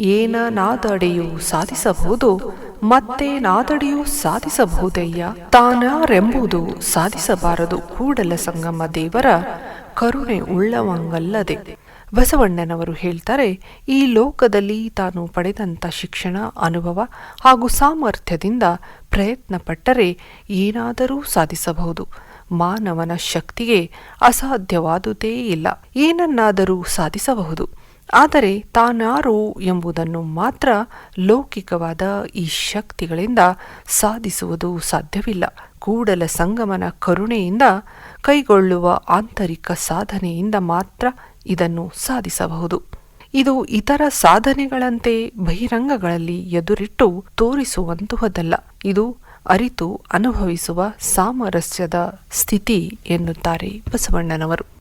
ಏನನಾದಡೆಯೂ ಸಾಧಿಸಬಹುದು? ಮತ್ತೆ ನಾದಡಿಯೂ ಸಾಧಿಸಬಹುದಯ್ಯ ತಾನಾರೆಂಬುದು ಸಾಧಿಸಬಾರದು ಕೂಡಲ ಸಂಗಮ ದೇವರ ಕರುಣೆ ಉಳ್ಳವಂಗಲ್ಲದೆ. ಬಸವಣ್ಣನವರು ಹೇಳ್ತಾರೆ, ಈ ಲೋಕದಲ್ಲಿ ತಾನು ಪಡೆದಂಥ ಶಿಕ್ಷಣ, ಅನುಭವ ಹಾಗೂ ಸಾಮರ್ಥ್ಯದಿಂದ ಪ್ರಯತ್ನ ಪಟ್ಟರೆ ಏನಾದರೂ ಸಾಧಿಸಬಹುದು. ಮಾನವನ ಶಕ್ತಿಗೆ ಅಸಾಧ್ಯವಾದುದೇ ಇಲ್ಲ. ಏನನ್ನಾದರೂ ಸಾಧಿಸಬಹುದು. ಆದರೆ ತಾನಾರು ಎಂಬುದನ್ನು ಮಾತ್ರ ಲೌಕಿಕವಾದ ಈ ಶಕ್ತಿಗಳಿಂದ ಸಾಧಿಸುವುದು ಸಾಧ್ಯವಿಲ್ಲ. ಕೂಡಲ ಸಂಗಮನ ಕರುಣೆಯಿಂದ ಕೈಗೊಳ್ಳುವ ಆಂತರಿಕ ಸಾಧನೆಯಿಂದ ಮಾತ್ರ ಇದನ್ನು ಸಾಧಿಸಬಹುದು. ಇದು ಇತರ ಸಾಧನೆಗಳಂತೆ ಬಹಿರಂಗಗಳಲ್ಲಿ ಎದುರಿಟ್ಟು ತೋರಿಸುವಂತಹದ್ದಲ್ಲ ಇದು ಅರಿತು ಅನುಭವಿಸುವ ಸಾಮರಸ್ಯದ ಸ್ಥಿತಿ ಎನ್ನುತ್ತಾರೆ ಬಸವಣ್ಣನವರು.